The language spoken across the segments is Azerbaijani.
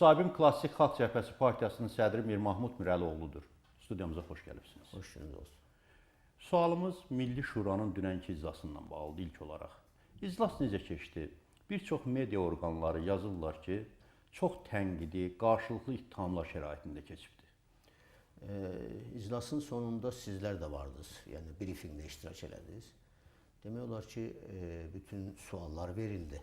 Müsahibim Klassik Xalq Cəbhəsi Partiyasının sədri Mir Mahmud Mirəloğludur. Studiyamıza xoş gəlibsiniz. Hoş geldiniz olsun. Sualımız Milli Şuranın dünənki iclasından bağlıdır ilk olaraq. İclas necə keçdi? Bir çox media orqanları yazırlar ki, çox tənqidi, qarşılıqlı ittihamlar şəraitində keçibdi. Ee, iclasın sonunda sizler de vardınız. Yani briefingde iştirak ediniz. Demək olar ki, e, bütün suallar verildi.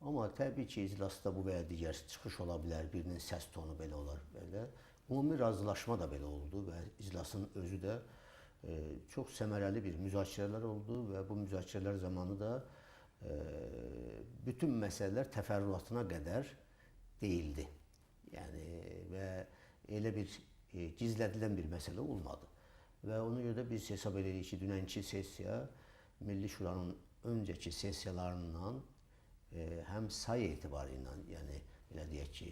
Amma təbii ki, iclasda bu və ya digər çıxış ola bilər, birinin səs tonu belə olar, belə. Ümumi razılaşma da belə oldu və iclasın özü də e, çox səmərəli bir müzakirələr oldu və bu müzakirələr zamanı da e, bütün məsələlər təfərrüatına qədər deyildi. Yəni və elə bir e, gizlədilən bir məsələ olmadı. Və ona görə də biz hesab edirik ki, dünənki sessiya Milli Şuranın öncəki sessiyalarından həm say etibarı ilə, yəni belə deyək ki,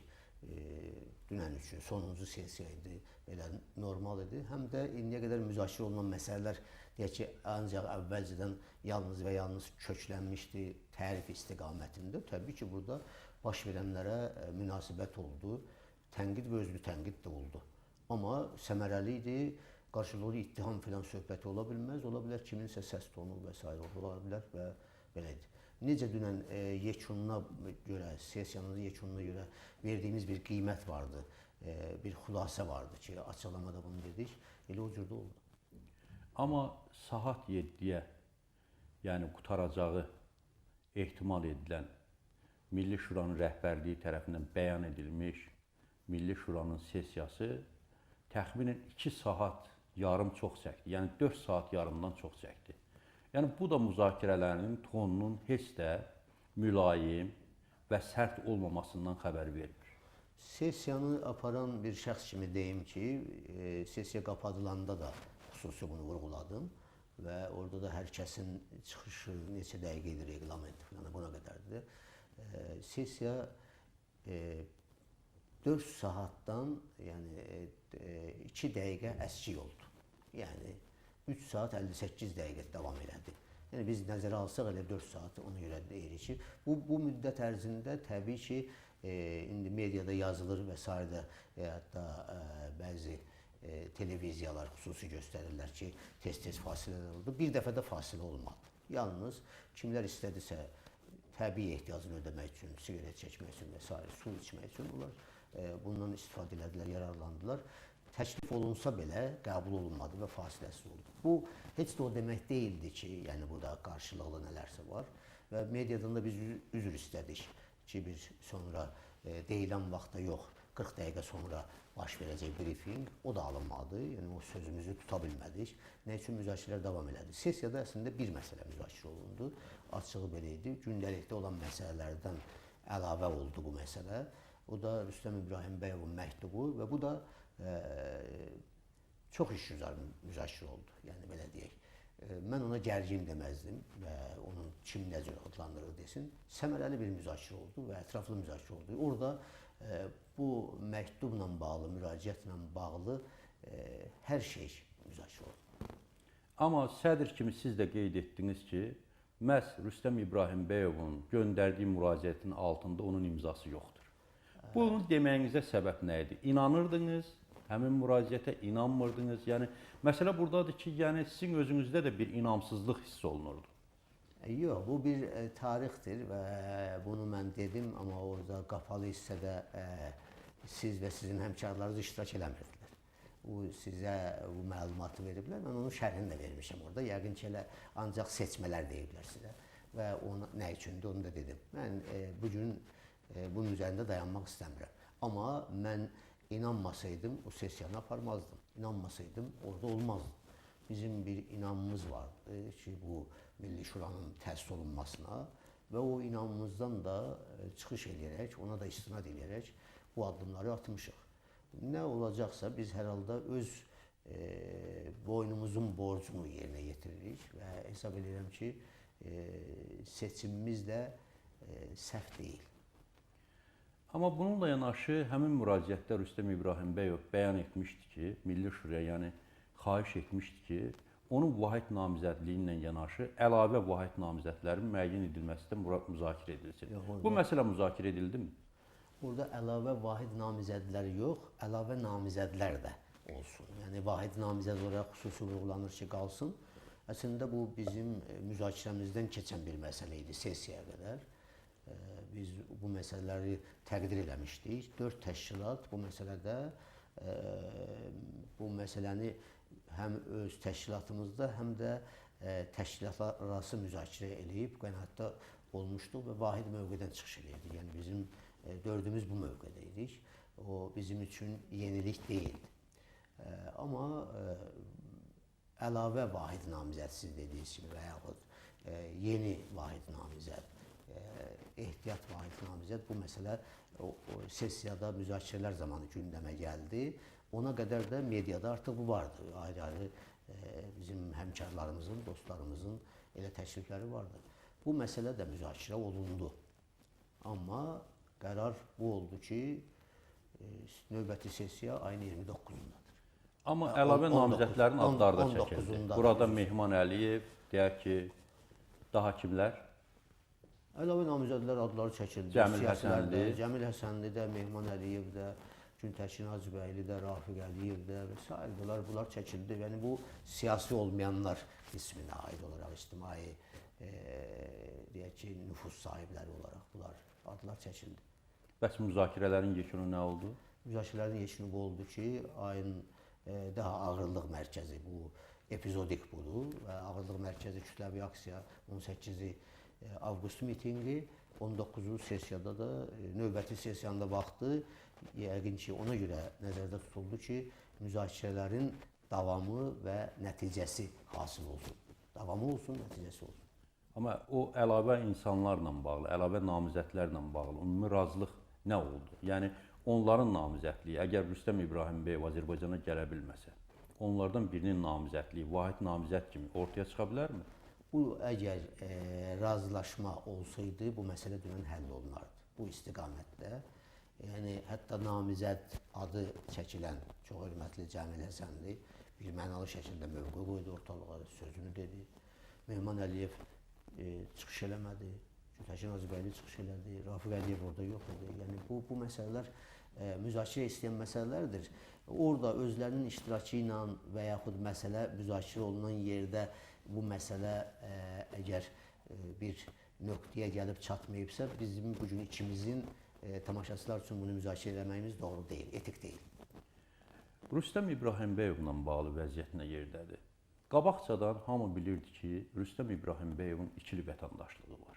dünən üçün sonuncu sessiya idi, belə normal idi. Həm də indiyə qədər müzakirə olunan məsələlər deyək ki, ancaq əvvəlcədən yalnız və yalnız köklənmişdi tərif istiqamətində. Təbii ki, burada baş verənlərə e, münasibət oldu, tənqid və özlü tənqid də oldu. Amma səmərəli idi, qarşılıqlı ittiham filan söhbəti ola bilməz. Ola bilər kiminsə səs tonu və s. ola bilər və belə idi. Necə dünən e, yekununa görə, sessiyanın yekununa görə verdiyimiz bir qiymət vardı, e, bir xülasə vardı ki, açıqlamada bunu dedik. Elə o cürdə oldu. Amma saat 7-yə, yəni qutaracağı ehtimal edilən Milli Şuranın rəhbərliyi tərəfindən bəyan edilmiş Milli Şuranın sessiyası təxminən 2 saat yarım çox çəkdi. Yəni 4 saat yarımdan çox çəkdi. Yəni bu da müzakirələrin tonunun heç də mülayim və sərt olmamasından xəbər vermir. Sessiyanı aparan bir şəxs kimi deyim ki, e, sessiya qapadılanda da xüsusi bunu vurğuladım və orada da hər kəsin çıxışı neçə dəqiqə idi reqlamenti falan buna qədərdir. E, sessiya e, 4 saatdan yəni 2 dəqiqə əskik oldu. Yəni 3 saat 58 dəqiqə davam elədi. Yəni biz nəzərə alsaq elə 4 saat ona görə deyirik ki, bu bu müddət ərzində təbii ki, e, indi mediada yazılır və sairə və hətta e, bəzi e, televiziyalar xüsusi göstərirlər ki, tez-tez fasilələr oldu. Bir dəfə də fasilə olmadı. Yalnız kimlər istədisə təbii ehtiyacını ödəmək üçün, siqaret çəkmək üçün və s. su içmək üçün onlar e, bundan istifadə elədilər, yararlandılar. Təklif olunsa belə qəbul olunmadı və fasiləsiz oldu. Bu heç də o demək deyildi ki, yəni burada qarşılıqlı nələrsə var və mediadan da biz üz- üzr istədik ki, bir sonra e, deyilən vaxtda yox, 40 dəqiqə sonra baş verəcək briefing, o da alınmadı. Yəni o sözümüzü tuta bilmədik. Nə üçün müzakirələr davam elədi? Sessiyada əslində bir məsələ müzakirə olundu. Açığı belə idi. Gündəlikdə olan məsələlərdən əlavə oldu bu məsələ. O da Rüstəm İbrahim Bəyovun məktubu və bu da çox işgüzar müzakirə oldu. Yəni belə deyək. Mən ona gərgin deməzdim və onun kim necə adlandırır desin. Səmərəli bir müzakirə oldu və ətraflı müzakirə oldu. Orada e, bu məktubla bağlı, müraciətlə bağlı e, hər şey müzakirə oldu. Amma sədr kimi siz də qeyd etdiniz ki, məhz Rüstəm İbrahim Bəyovun göndərdiyi müraciətin altında onun imzası yoxdur. Bunu deməyinizə səbəb nə idi? İnanırdınız, həmin müraciətə inanmırdınız. Yəni məsələ burdadır ki, yəni sizin özünüzdə də bir inamsızlıq hiss olunurdu. E, Yox, bu bir e, tarixdir və bunu mən dedim, amma orada qapalı hissədə e, siz və sizin həmkarlarınız iştirak eləmirdilər. Bu sizə bu məlumatı veriblər. Mən onun şərhini də vermişəm orada. Yəqin ki, elə ancaq seçmələr deyiblər sizə və ona nə üçündür onu da dedim. Mən e, bu gün e, bunun üzərində dayanmaq istəmirəm. Amma mən inanmasaydım o sessiyanı aparmazdım. İnanmasaydım orada olmazdım. Bizim bir inamımız vardı ki, bu Milli Şuranın təsis olunmasına və o inamımızdan da e, çıxış eləyərək, ona da istinad eləyərək bu addımları atmışıq. Nə olacaqsa biz hər halda öz e, boynumuzun borcunu yerinə yetiririk və hesab edirəm ki, e, seçimimiz də e, səhv deyil. Amma bununla yanaşı həmin müraciətdə Rüstəm İbrahim Bəyov bəyan etmişdi ki, Milli Şuraya, yəni xahiş etmişdi ki, onun vahid namizədliyi ilə yanaşı əlavə vahid namizədlərin müəyyən edilməsi də müzakirə edilsin. Yox, Bu məsələ müzakirə edildimi? Burada əlavə vahid namizədlər yox, əlavə namizədlər də olsun. Yəni vahid namizəd olaraq xüsusi vurğulanır ki, qalsın. Əslində bu bizim e, müzakirəmizdən keçən bir məsələ idi sessiyaya qədər. Biz bu məsələləri təqdir eləmişdik. Dörd təşkilat bu məsələdə e, bu məsələni həm öz təşkilatımızda, həm də e, təşkilatlar arası müzakirə eləyib qənaətdə olmuşduq və vahid mövqedən çıxış eləyirdik. Yəni bizim e, dördümüz bu mövqedə idik. O bizim üçün yenilik deyildi. E, Amma e, əlavə vahid namizəd siz dediyiniz kimi və yaxud e, yeni vahid namizəd, ehtiyat vahid namizəd bu məsələ o, o sessiyada müzakirələr zamanı gündəmə gəldi. Ona qədər də mediada artıq bu vardı. Ayrı-ayrı e, bizim həmkarlarımızın, dostlarımızın elə təklifləri vardı. Bu məsələ də müzakirə olundu. Amma qərar bu oldu ki, e, növbəti sessiya ayın 29-undadır. Amma Ha, əlavə namizədlərin adları da çəkildi. Burada Mehman Əliyev, deyək ki, daha kimlər? Əlavə namizədlər adları çəkildi. Cəmil Həsənli. Cəmil Həsənli də, Mehman Əliyev də, Güntəkin Hacıbəyli də, Rafiq Əliyev də və s. bunlar bunlar çəkildi. Yəni bu siyasi olmayanlar qisminə aid olaraq ictimai e, deyək ki, nüfuz sahibləri olaraq bunlar adlar çəkildi. Bəs müzakirələrin yekunu nə oldu? Müzakirələrin yekunu bu oldu ki, ayın e, daha ağırlıq mərkəzi bu epizodik budur və ağırlıq mərkəzi kütləvi aksiya 18-i e, avqust mitinqi 19-cu sessiyada da e, növbəti sessiyanda vaxtı yəqin ki, ona görə nəzərdə tutuldu ki, müzakirələrin davamı və nəticəsi hasil olsun. Davamı olsun, nəticəsi olsun. Amma o əlavə insanlarla bağlı, əlavə namizədlərlə bağlı ümumi razılıq nə oldu? Yəni onların namizədliyi, əgər Rüstəm İbrahimbəyev Azərbaycana gələ bilməsə, onlardan birinin namizədliyi vahid namizəd kimi ortaya çıxa bilərmi? Bu əgər e, razılaşma olsaydı bu məsələ dünən həll olunardı. Bu istiqamətdə. Yəni hətta namizəd adı çəkilən çox hörmətli Cəmil Həsənli bir mənalı şəkildə mövqe qoydu ortalığa, sözünü dedi. Mehman Əliyev e, çıxış eləmədi. Güntəkin Hacıbəyli çıxış elədi. Rafiq Əliyev orada yox idi. Yəni bu bu məsələlər e, müzakirə istəyən məsələlərdir. Orada özlərinin iştirakı ilə və yaxud məsələ müzakirə olunan yerdə bu məsələ e, əgər e, bir nöqtəyə gəlib çatmayıbsa, bizim bu gün ikimizin e, tamaşaçılar üçün bunu müzakirə etməyimiz doğru deyil, etik deyil. Rüstəm İbrahimbəyovla bağlı vəziyyət nə yerdədir? Qabaqcadan hamı bilirdi ki, Rüstəm İbrahimbəyovun ikili vətəndaşlığı var.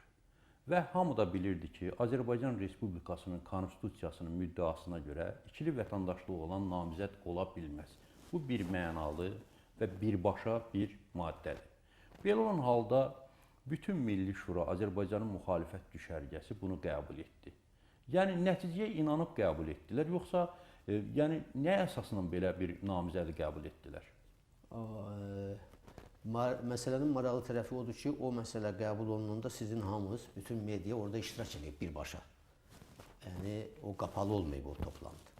Və hamı da bilirdi ki, Azərbaycan Respublikasının konstitusiyasının müddəasına görə ikili vətəndaşlığı olan namizəd ola bilməz. Bu bir mənalı və birbaşa bir maddədir. Belə olan halda bütün Milli Şura, Azərbaycanın müxalifət düşərgəsi bunu qəbul etdi. Yəni nəticəyə inanıb qəbul etdilər, yoxsa e, yəni nə əsasla belə bir namizədi qəbul etdilər? E, məsələnin maraqlı tərəfi odur ki, o məsələ qəbul olunanda sizin hamınız, bütün media orada iştirak edib birbaşa. Yəni o qapalı olmayıb o toplantı.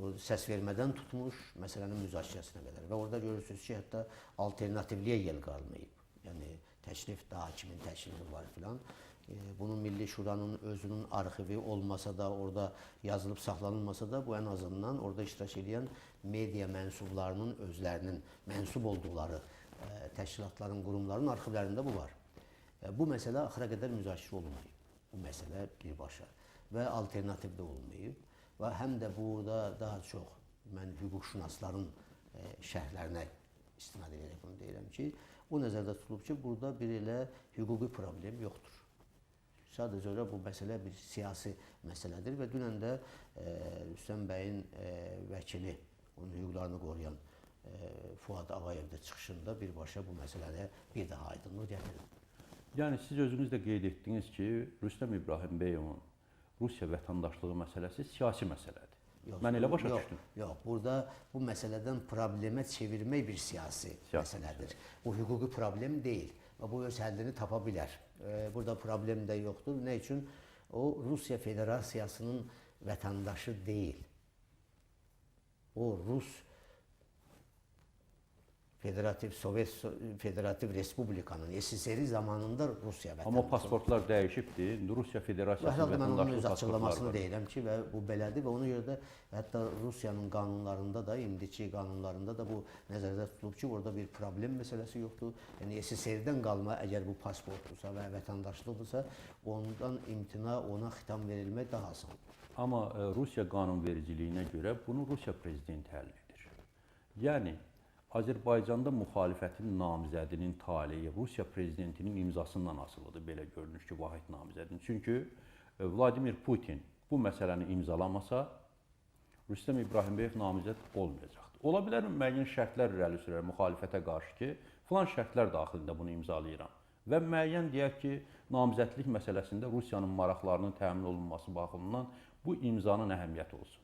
O səs vermədən tutmuş məsələnin müzakirəsinə qədər və orada görürsüz ki, hətta alternativliyə yer qalmayıb. Yəni təklif daha kimin təklifi var filan. E, Bunun Milli Şuranın özünün arxivi olmasa da, orada yazılıb saxlanılmasa da, bu ən azından orada iştirak edən media mənsublarının özlərinin mənsub olduqları e, təşkilatların, qurumların arxivlərində bu var. E, Bu məsələ axıra qədər müzakirə olunmayıb. Bu məsələ birbaşa və alternativ də olmayıb və həm də burada daha çox mən hüquqşünasların e, şərhlərinə istinad edərək bunu deyirəm ki, o nəzərdə tutulub ki, burada bir elə hüquqi problem yoxdur. Sadəcə olaraq bu məsələ bir siyasi məsələdir və dünən də e, Rüstəm bəyin e, vəkili, onun hüquqlarını qoruyan e, Fuad Ağayev də çıxışında birbaşa bu məsələyə bir daha aydınlıq gətirdi. Yəni siz özünüz də qeyd etdiniz ki, Rüstəm İbrahimbəyovun Rusiya vətəndaşlığı məsələsi siyasi məsələdir. Yox, Mən elə başa yox, düşdüm. Yox, burada bu məsələdən problemə çevirmək bir siyasi, Siyasi məsələdir. Bu hüquqi problem deyil və bu öz həllini tapa bilər. E, Burada problem də yoxdur. Nə üçün? O Rusiya Federasiyasının vətəndaşı deyil. O Rus Federativ Sovet So- Federativ Respublikanın SSR zamanında Rusiya vətəndaşı. Amma pasportlar dəyişibdir. İndi Rusiya Federasiyasının Hər halda mən onun öz açıqlamasını pasportları deyirəm ki, və bu belədir və ona görə də hətta Rusiyanın qanunlarında da, indiki qanunlarında da bu nəzərdə tutulub ki, orada bir problem məsələsi yoxdur. Yəni SSR-dən qalma əgər bu pasportdursa və vətəndaşlıqdırsa, ondan imtina, ona xitam verilmək daha asandır. Amma e, Rusiya qanunvericiliyinə görə bunu Rusiya prezidenti həll edir. Yəni Azərbaycanda müxalifətin namizədinin taleyi Rusiya prezidentinin imzasından asılıdır belə görünür ki, Vahid namizədin. Çünki e, Vladimir Putin bu məsələni imzalamasa Rüstəm İbrahimbəyev namizəd olmayacaqdı. Ola bilər müəyyən şərtlər irəli sürər müxalifətə qarşı ki, filan şərtlər daxilində bunu imzalayıram və müəyyən deyək ki, namizədlik məsələsində Rusiyanın maraqlarının təmin olunması baxımından bu imzanın əhəmiyyəti olsun.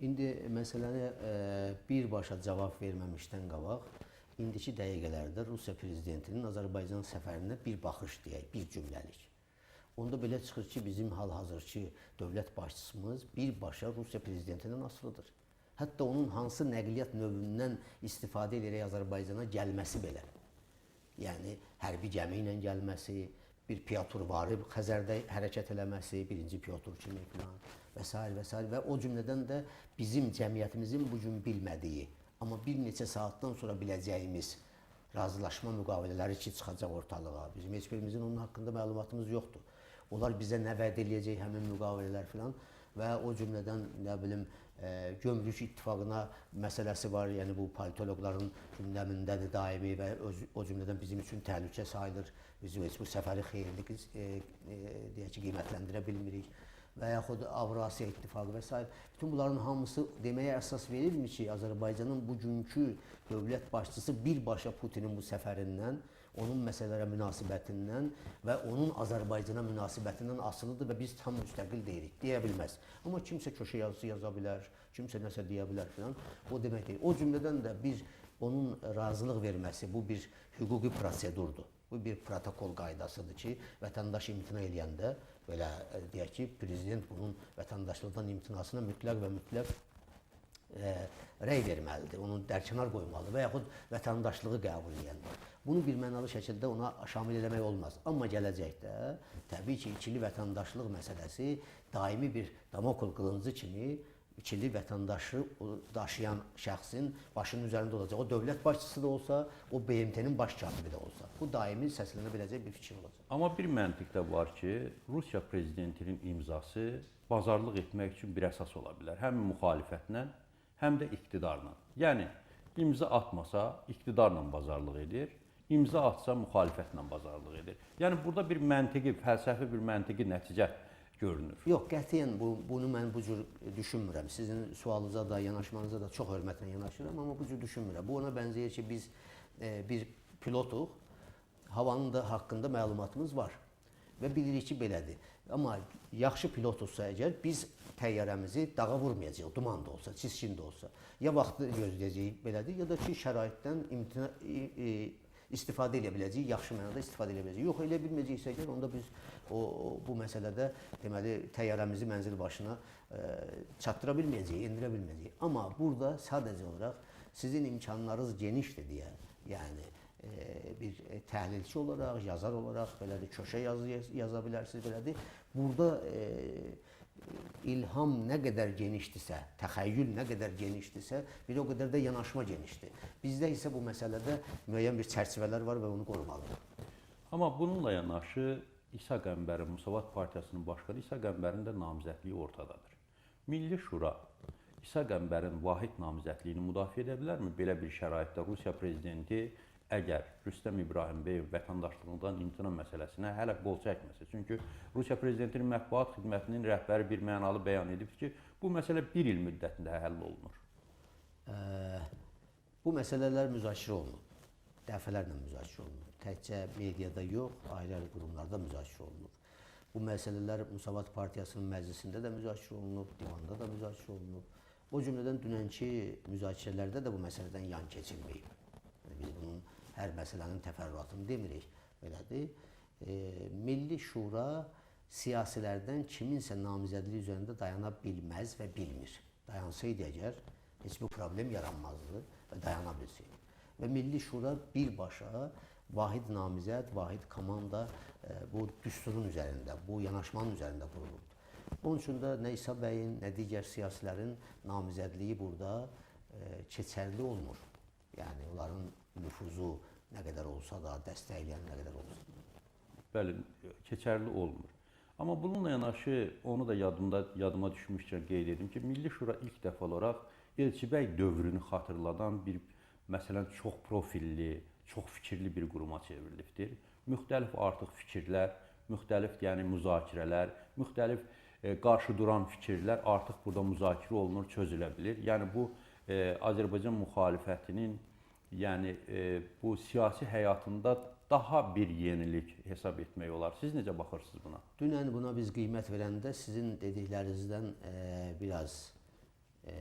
İndi məsələni e, birbaşa cavab verməmişdən qabaq, indiki dəqiqələrdə Rusiya prezidentinin Azərbaycan səfərinə bir baxış deyək, bir cümləlik. Onda belə çıxır ki, bizim hal-hazırki dövlət başçımız birbaşa Rusiya prezidentindən asılıdır. Hətta onun hansı nəqliyyat növündən istifadə edərək Azərbaycana gəlməsi belə. Yəni hərbi gəmi ilə gəlməsi, bir Piotr varı Xəzərdə hərəkət eləməsi, birinci Piotr kimi filan və s. və s. və o cümlədən də bizim cəmiyyətimizin bu gün bilmədiyi, amma bir neçə saatdan sonra biləcəyimiz razılaşma müqavilələri ki çıxacaq ortalığa. Bizim heç birimizin onun haqqında məlumatımız yoxdur. Onlar bizə nə vəd eləyəcək həmin müqavilələr filan və o cümlədən nə bilim e, gömrük ittifaqına məsələsi var. Yəni bu politoloqların gündəmindədir daimi və öz, o cümlədən bizim üçün təhlükə sayılır. Bizim heç bu səfəri xeyirli e, e, deyək ki, qiymətləndirə bilmirik və yaxud Avrasiya İttifaqı və s. Bütün bunların hamısı deməyə əsas verilmir ki, Azərbaycanın bugünkü dövlət başçısı birbaşa Putinin bu səfərindən, onun məsələlərə münasibətindən və onun Azərbaycana münasibətindən asılıdır və biz tam müstəqil deyirik, deyə bilməz. Amma kimsə köşə yazısı yaza bilər, kimsə nəsə deyə bilər filan. O demək deyil. O cümlədən də bir onun razılıq verməsi bu bir hüquqi prosedurdur. Bu bir protokol qaydasıdır ki, vətəndaş imtina eləyəndə belə e, deyək ki, prezident bunun vətəndaşlıqdan imtinasına mütləq və mütləq e, rəy verməlidir, onu dərkinar qoymalıdır və yaxud vətəndaşlığı qəbul edəndə. Bunu bir mənalı şəkildə ona şamil eləmək olmaz. Amma gələcəkdə təbii ki, ikili vətəndaşlıq məsələsi daimi bir damokl qılıncı kimi ikili vətəndaşı daşıyan şəxsin başının üzərində olacaq. O dövlət başçısı da olsa, o BMT-nin baş katibi də olsa. Bu daimi səslənə biləcək bir fikir olacaq. Amma bir məntiq də var ki, Rusiya prezidentinin imzası bazarlıq etmək üçün bir əsas ola bilər. Həm müxalifətlə, həm də iqtidarla. Yəni imza atmasa iqtidarla bazarlıq edir, imza atsa müxalifətlə bazarlıq edir. Yəni burada bir məntiqi, fəlsəfi bir məntiqi nəticə görünür. Yox, qətiyyən bu bunu mən bu cür düşünmürəm. Sizin sualınıza da, yanaşmanıza da çox hörmətlə yanaşıram, amma bu cür düşünmürəm. Bu ona bənzəyir ki, biz e, bir pilotuq, havanın da haqqında məlumatımız var və bilirik ki, belədir. Amma yaxşı pilotuqsa əgər biz təyyarəmizi dağa vurmayacağıq, duman da olsa, çiskin də olsa. Ya vaxtı gözləyəcəyik belədir, ya da ki, şəraitdən imtina e, e, istifadə edə biləcəyik, yaxşı mənada istifadə edə biləcəyik. Yox, elə bilməyəcəksə əgər onda biz o, o bu məsələdə deməli təyyarəmizi mənzil başına e, çatdıra bilməyəcəyik, endirə bilməyəcəyik. Amma burada sadəcə olaraq sizin imkanlarınız genişdir deyə, yəni e, bir təhlilçi olaraq, yazar olaraq belədir, köşə yazı yaz- yaza bilərsiniz belədir. Burada e, ilham nə qədər genişdirsə, təxəyyül nə qədər genişdirsə, bir o qədər də yanaşma genişdir. Bizdə isə bu məsələdə müəyyən bir çərçivələr var və onu qorumalıyıq. Amma bununla yanaşı İsa Qəmbərin Müsavat Partiyasının başqanı İsa Qəmbərin də namizədliyi ortadadır. Milli Şura İsa Qəmbərin vahid namizədliyini müdafiə edə bilərmi? Belə bir şəraitdə Rusiya prezidenti əgər Rüstəm İbrahimbəyev vətəndaşlığından imtina məsələsinə hələ qol çəkməsə, çünki Rusiya prezidentinin mətbuat xidmətinin rəhbəri bir mənalı bəyan edib ki, bu məsələ 1 il müddətində həll olunur. Ə, bu məsələlər müzakirə olunub. Dəfələrlə müzakirə olunub. Təkcə mediada yox, ayrı-ayrı qurumlarda müzakirə olunub. Bu məsələlər Müsavat Partiyasının məclisində də müzakirə olunub, divanda da müzakirə olunub. O cümlədən dünənki müzakirələrdə də bu məsələdən yan keçilməyib. Yəni Biz bunun hər məsələnin təfərrüatını demirik, belədir. E, Milli Şura siyasilərdən kiminsə namizədliyi üzərində dayana bilməz və bilmir. Dayansaydı əgər heç bu problem yaranmazdı və dayana bilsəydi. Və Milli Şura birbaşa vahid namizəd, vahid komanda e, bu düsturun üzərində, bu yanaşmanın üzərində qurulubdur. Bunun üçün də nə İsa bəyin, nə digər siyasilərin namizədliyi burada e, keçərli olmur. Yəni onların nüfuzu nə qədər olsa da, dəstəkləyən nə qədər olsa da. Bəli, keçərli olmur. Amma bununla yanaşı onu da yadımda yadıma düşmüşkən qeyd edim ki, Milli Şura ilk dəfə olaraq Elçibəy dövrünü xatırladan bir məsələn çox profilli, çox fikirli bir quruma çevrilibdir. Müxtəlif artıq fikirlər, müxtəlif yəni müzakirələr, müxtəlif e, qarşı duran fikirlər artıq burada müzakirə olunur, çözülə bilir. Yəni bu e, Azərbaycan müxalifətinin yəni e, bu siyasi həyatında daha bir yenilik hesab etmək olar. Siz necə baxırsınız buna? Dünən buna biz qiymət verəndə sizin dediklərinizdən e, biraz e,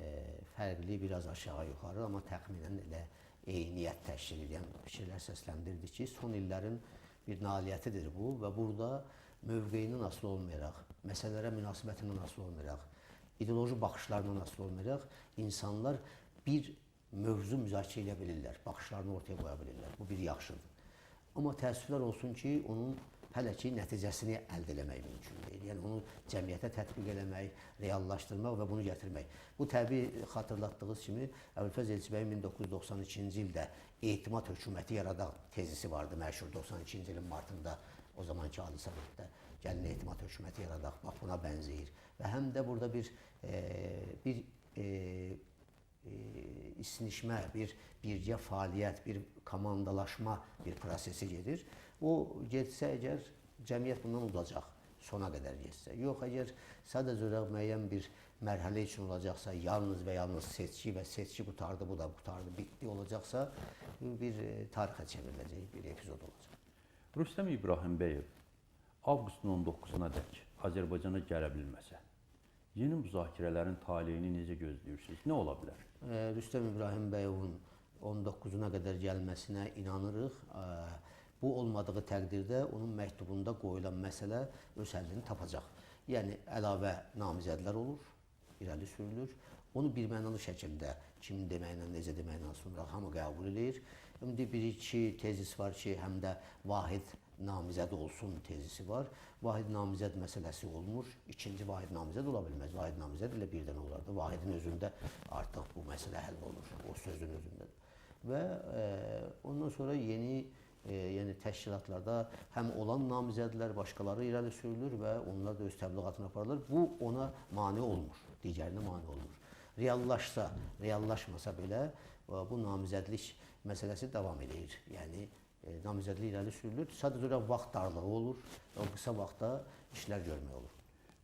fərqli, biraz aşağı-yuxarı, amma təxminən elə eyniyyət təşkil edən fikirlər səsləndirdi ki, son illərin bir nailiyyətidir bu və burada mövqeyindən asılı olmayaraq, məsələlərə münasibətindən asılı olmayaraq, ideoloji baxışlarından asılı olmayaraq insanlar bir mövzu müzakirə edə bilirlər, baxışlarını ortaya qoya bilirlər. Bu bir yaxşıdır. Amma təəssüflər olsun ki, onun hələ ki nəticəsini əldə etmək mümkün deyil. Yəni onu cəmiyyətə tətbiq eləmək, reallaşdırmaq və bunu gətirmək. Bu təbii xatırlatdığınız kimi Əbülfəz Elçibəyin 1992-ci ildə etimad hökuməti yaradaq tezisi vardı məşhur 92-ci ilin martında o zamanki Ali Sovetdə gəlin etimad hökuməti yaradaq. Bax buna bənzəyir. Və həm də burada bir e, bir e, e, isnişmə, bir birgə fəaliyyət, bir komandalaşma bir prosesi gedir. O getsə əgər cəmiyyət bundan udacaq sona qədər getsə. Yox, əgər sadəcə olaraq müəyyən bir mərhələ üçün olacaqsa, yalnız və yalnız seçki və seçki qutardı, bu da qutardı, bitdi olacaqsa bu bir e, tarixə çevriləcək bir epizod olacaq. Rüstəm İbrahimbəyev avqustun 19-una dək Azərbaycana gələ bilməsə, yeni müzakirələrin taleyini necə gözləyirsiniz? Nə ola bilər? Rüstəm İbrahimbəyovun 19-una qədər gəlməsinə inanırıq. Bu olmadığı təqdirdə onun məktubunda qoyulan məsələ öz həllini tapacaq. Yəni əlavə namizədlər olur, irəli sürülür. Onu birmənalı şəkildə kimin deməklə, necə deməklə sonra hamı qəbul edir. İndi bir-iki tezis var ki, həm də vahid namizəd olsun tezisi var. Vahid namizəd məsələsi olmur. İkinci vahid namizəd ola bilməz. Vahid namizəd ilə bir dənə olardı. Vahidin özündə artıq bu məsələ həll olur. O sözün özündə. Və e, ondan sonra yeni e, yəni təşkilatlarda həm olan namizədlər, başqaları irəli sürülür və onlar da öz təbliğatını aparırlar. Bu ona mane olmur, digərinə mane olmur. Reallaşsa, reallaşmasa belə bu namizədlik məsələsi davam edir. Yəni e, namizədlik irəli sürülür. Sadəcə olaraq vaxt darlığı olur. O qısa vaxtda işlər görmək olur.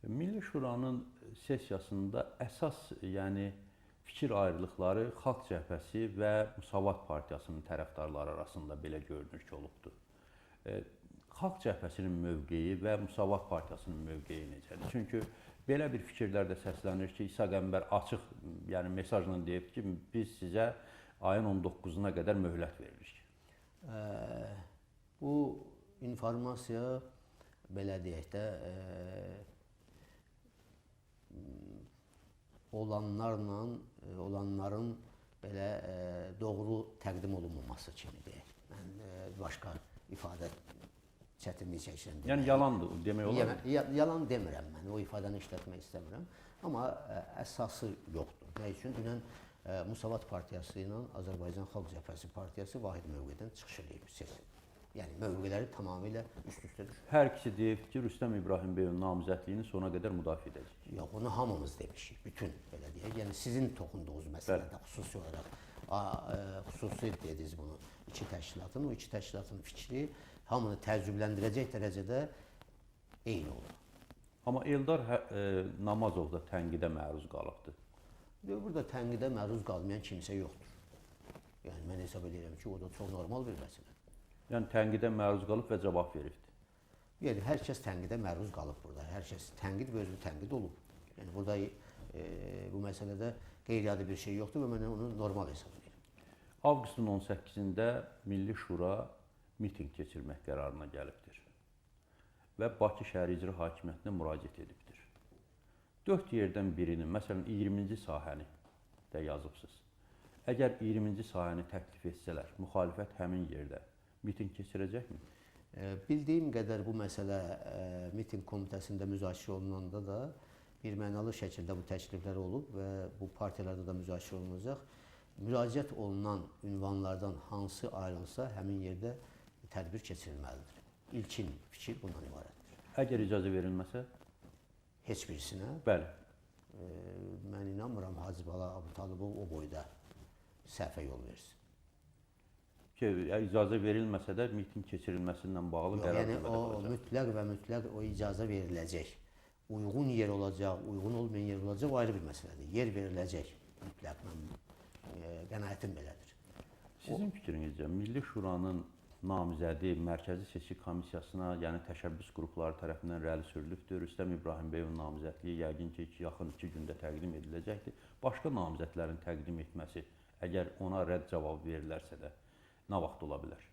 Milli Şuranın sessiyasında əsas, yəni fikir ayrılıqları Xalq Cəbhəsi və Müsavat Partiyasının tərəfdarları arasında belə görünür ki, olubdur. E, Xalq Cəbhəsinin mövqeyi və Müsavat Partiyasının mövqeyi necədir? Çünki belə bir fikirlər də səslənir ki, İsa Qəmbər açıq, yəni mesajla deyib ki, biz sizə ayın 19-una qədər möhlət veririk. Bu informasiya belə deyək də olanlarla olanların belə doğru təqdim olunmaması kimidir. Mən başqa ifadə çətinlik çəkirəm. Yəni yalandır demək olar. Ya- Yalan demirəm mən. O ifadəni işlətmək istəmirəm. Amma əsası yoxdur. Nə üçün? Dünən Musavat Partiyası ilə Azərbaycan Xalq Cəbhəsi Partiyası vahid mövqedən çıxış edib siyasi. Yəni mövqeləri tamamilə üst-üstə düşür. Hər ikisi deyib ki, Rüstəm İbrahimbəyovun namizədliyini sona qədər müdafiə edəcək. Yox, onu hamımız demişik, bütün belə deyək. Yəni sizin toxunduğunuz məsələdə xüsusi olaraq a, ə, xüsusi dediniz bunu. İki təşkilatın, o iki təşkilatın fikri hamını təəccübləndirəcək dərəcədə eyni olur. Amma Eldar hə, e, Namazov da tənqidə məruz qalıbdı. Və burada tənqidə məruz qalmayan kimsə yoxdur. Yəni mən hesab edirəm ki, o da çox normal bir məsələdir. Yəni tənqidə məruz qalıb və cavab veribdi. Yəni hər kəs tənqidə məruz qalıb burada. Hər kəs tənqid və özü tənqid olub. Yəni burada e, bu məsələdə qeyri-adi bir şey yoxdur və mən onu normal hesab edirəm. Avqustun 18-də Milli Şura mitinq keçirmək qərarına gəlibdir və Bakı şəhər icra hakimiyyətinə müraciət edibdir. 4 yerdən birini, məsələn 20-ci sahəni də yazıbsınız. Əgər 20-ci sahəni təklif etsələr, müxalifət həmin yerdə mitinq keçirəcəkmi? Bildiyim qədər bu məsələ mitinq komitəsində müzakirə olunanda da birmənalı şəkildə bu təkliflər olub və bu partiyalarda da müzakirə olunacaq. Müraciət olunan ünvanlardan hansı ayrılsa, həmin yerdə tədbir keçirilməlidir. İlkin fikir bundan ibarətdir. Əgər icazə verilməsə, Heç birisinə bəli. e, mən inanmıram Hacı Bala Abutalibov o boyda səhvə yol versin. Ki, icazə verilməsə də mitinq keçirilməsindən bağlı Yox, qərar yəni o olacaq. mütləq və mütləq o icazə veriləcək. Uyğun yer olacaq, uyğun olmayan yer olacaq, o ayrı bir məsələdir. Yer veriləcək mütləq. Mən e, qənaətim belədir. Sizin fikrinizcə Milli Şuranın namizədi Mərkəzi Seçki Komissiyasına, yəni təşəbbüs qrupları tərəfindən rəli sürülübdür. Rüstəm İbrahimbəyovun namizədliyi yəqin ki, yaxın 2 gündə təqdim ediləcəkdir. Başqa namizədlərin təqdim etməsi, əgər ona rədd cavabı verilərsə də nə vaxt ola bilər?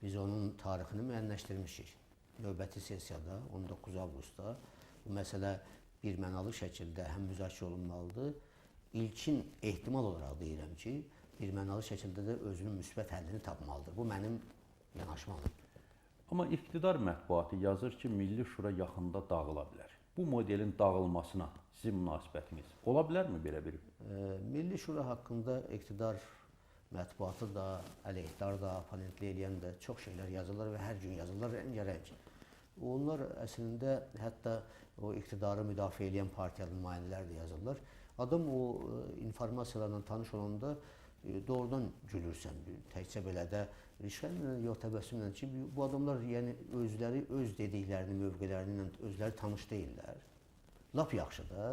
Biz onun tarixini müəyyənləşdirmişik. Növbəti sessiyada 19 avqustda bu məsələ birmənalı şəkildə həm müzakirə olunmalıdır. İlkin ehtimal olaraq deyirəm ki, birmənalı şəkildə də özünün müsbət həllini tapmalıdır. Bu mənim yanaşmamdır. Amma iqtidar mətbuatı yazır ki, Milli Şura yaxında dağıla bilər. Bu modelin dağılmasına sizin münasibətiniz ola bilərmi belə bir? Ee, Milli Şura haqqında iqtidar mətbuatı da, əleyhdar da, oponentli eləyən də çox şeylər yazırlar və hər gün yazırlar rəngarəng. Onlar əslində hətta o iqtidarı müdafiə edən partiya nümayəndələr də yazırlar. Adam o e, informasiyalarla tanış olanda e, doğrudan gülürsən. Təkcə belə də rişxənlə yox təbəssümlə ki, bu adamlar yəni özləri öz dediklərini, mövqelərini ilə özləri tanış deyillər. Lap yaxşı da.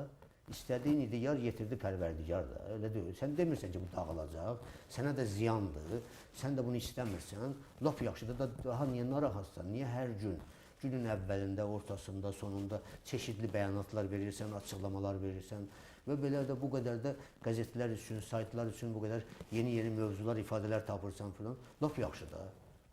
İstədiyin idi yar yetirdi pərverdigar da. Elə deyil. Sən demirsən ki, bu dağılacaq. Sənə də ziyandır. Sən də bunu istəmirsən. Lap yaxşıdır da daha niyə narahatsan? Niyə hər gün günün əvvəlində, ortasında, sonunda çeşidli bəyanatlar verirsən, açıqlamalar verirsən və belə də bu qədər də qəzetlər üçün, saytlar üçün bu qədər yeni-yeni mövzular, ifadələr tapırsan filan. Lap yaxşı da.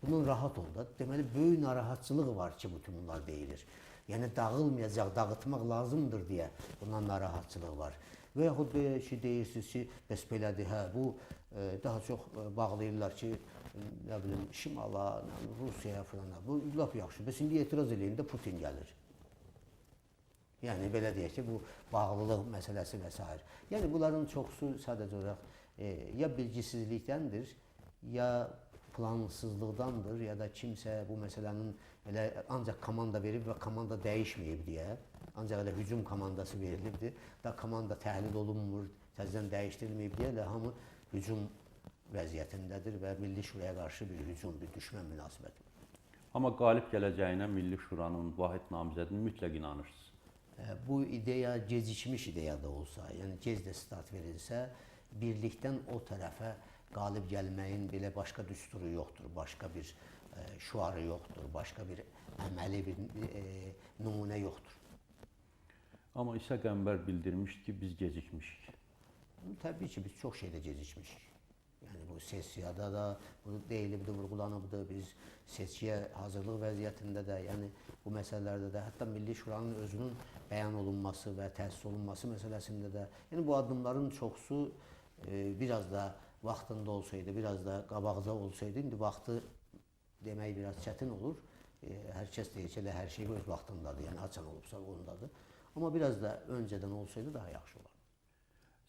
Bundan rahat ol da. Deməli böyük narahatçılıq var ki, bütün bunlar deyilir. Yəni dağılmayacaq, dağıtmaq lazımdır deyə bundan narahatçılıq var. Və yaxud belə ki, deyirsiniz ki, bəs belədir, hə, bu e, daha çox e, bağlayırlar ki, nə bilim, Şimala, Rusiyaya falan. Bu lap yaxşı. Bəs indi etiraz eləyin də Putin gəlir. Yəni belə deyək ki, bu bağlılıq məsələsi və s. Yəni bunların çoxusu sadəcə olaraq e, ya bilgisizlikdəndir, ya plansızlıqdandır, ya da kimsə bu məsələnin elə ancaq komanda verib və komanda dəyişməyib deyə, ancaq elə hücum komandası verilibdir, da komanda təhlil olunmur, təzədən dəyişdirilməyib deyə elə hamı hücum vəziyyətindədir və Milli Şuraya qarşı bir hücum, bir düşmən münasibəti. Amma qalib gələcəyinə Milli Şuranın vahid namizədini mütləq inanırsınız. Bu ideya gecikmiş ideya da olsa, yəni gec də start verilsə, birlikdən o tərəfə qalib gəlməyin belə başqa düsturu yoxdur, başqa bir e, şüarı yoxdur, başqa bir əməli bir e, nümunə yoxdur. Amma İsa Qəmbər bildirmişdi ki, biz gecikmişik. Təbii ki, biz çox şeydə gecikmişik. Yəni bu sessiyada da bu deyilibdi, vurğulanıbdı. Biz seçkiyə hazırlıq vəziyyətində də, yəni bu məsələlərdə də, hətta Milli Şuranın özünün bəyan olunması və təsis olunması məsələsində də, yəni bu addımların çoxusu e, biraz da vaxtında olsaydı, biraz da qabaqda olsaydı, indi vaxtı demək biraz çətin olur. E, hər kəs deyir ki, elə hər şey öz vaxtındadır, yəni haçan olubsa ondadır. Amma biraz da öncədən olsaydı daha yaxşı olardı.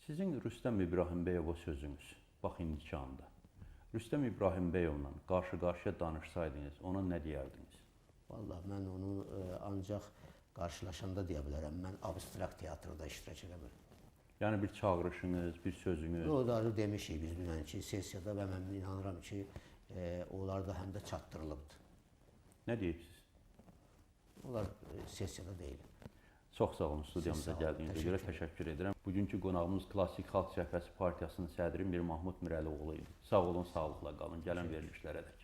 Sizin Rüstəm İbrahimbəyova sözünüz, bax indiki anda. Rüstəm İbrahimbəyovla qarşı-qarşıya danışsaydınız, ona nə deyərdiniz? Vallahi mən onu e, ancaq qarşılaşanda deyə bilərəm. Mən abstrakt teatrda iştirak eləmirəm. Yəni bir çağırışınız, bir sözünüz. Onları demişik biz dünənki sessiyada və mən inanıram ki, e, onlar da həm də çatdırılıbdır. Nə deyirsiniz? Onlar e, sessiyada deyil. Çox sağ olun studiyamıza gəldiyinizə görə təşəkkür edirəm. Bugünkü qonağımız Klassik Xalq Cəbhəsi Partiyasının sədri Mir Mahmud Mirəliyoğlu idi. Sağ olun, sağlıqla qalın. Gələn verilişlərə dək.